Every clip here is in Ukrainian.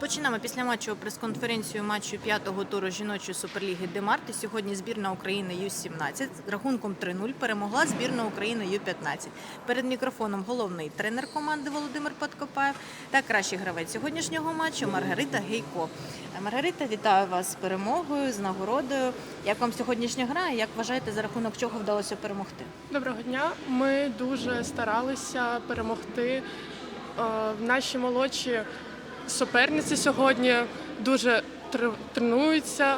Розпочинаємо після матчу прес-конференцію матчу п'ятого туру жіночої суперліги Демарти. Сьогодні збірна України Ю-17 з рахунком 3-0 перемогла збірна України Ю-15. Перед мікрофоном головний тренер команди Володимир Подкопаєв та кращий гравець сьогоднішнього матчу Маргарита Гейко. Е, Маргарита, вітаю вас з перемогою, з нагородою. Як вам сьогоднішня гра? Як вважаєте, за рахунок чого вдалося перемогти? Доброго дня. Ми дуже старалися перемогти. Е, Наші молодші суперниці сьогодні дуже тренуються,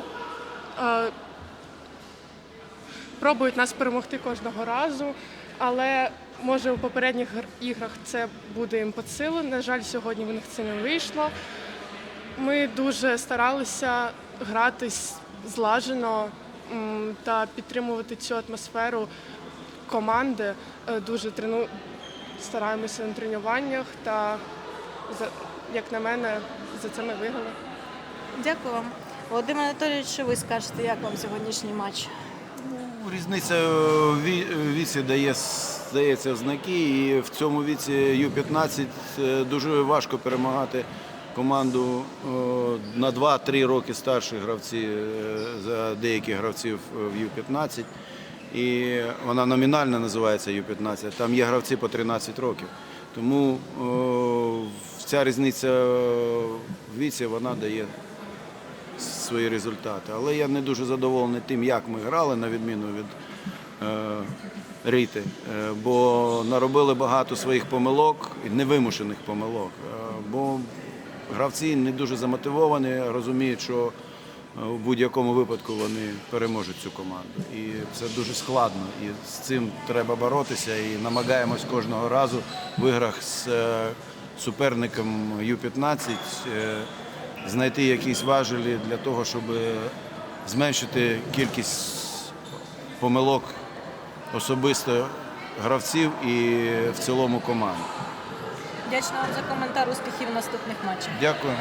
пробують нас перемогти кожного разу, але може у попередніх іграх це буде їм під силу. На жаль, сьогодні в них це не вийшло. Ми дуже старалися грати злажено та підтримувати цю атмосферу команди. Е, Дуже трену... стараємося на тренуваннях та, як на мене, за це ми виграли. Дякую вам. Володимир Анатолійович, що ви скажете, як вам сьогоднішній матч? Ну, Різниця в ві- віці дає здається знаки, і в цьому віці Ю-15 е, дуже важко перемагати команду на 2-3 роки старші гравці е, за деяких гравців в Ю-15. І вона номінально називається Ю-15. Там є гравці по 13 років. Тому о, ця різниця в віці вона дає свої результати. Але я не дуже задоволений тим, як ми грали, на відміну від е, Ріти. Е, бо наробили багато своїх помилок, і невимушених помилок. Е, бо гравці не дуже замотивовані, розуміють, що е, в будь-якому випадку вони переможуть цю команду. І це дуже складно. І з цим треба боротися. І намагаємось кожного разу в іграх з суперником Ю-15 е, знайти якісь важелі для того, щоб зменшити кількість помилок особисто гравців і в цілому команди. Вдячна вам за коментар успіхів наступних матчах. Дякую.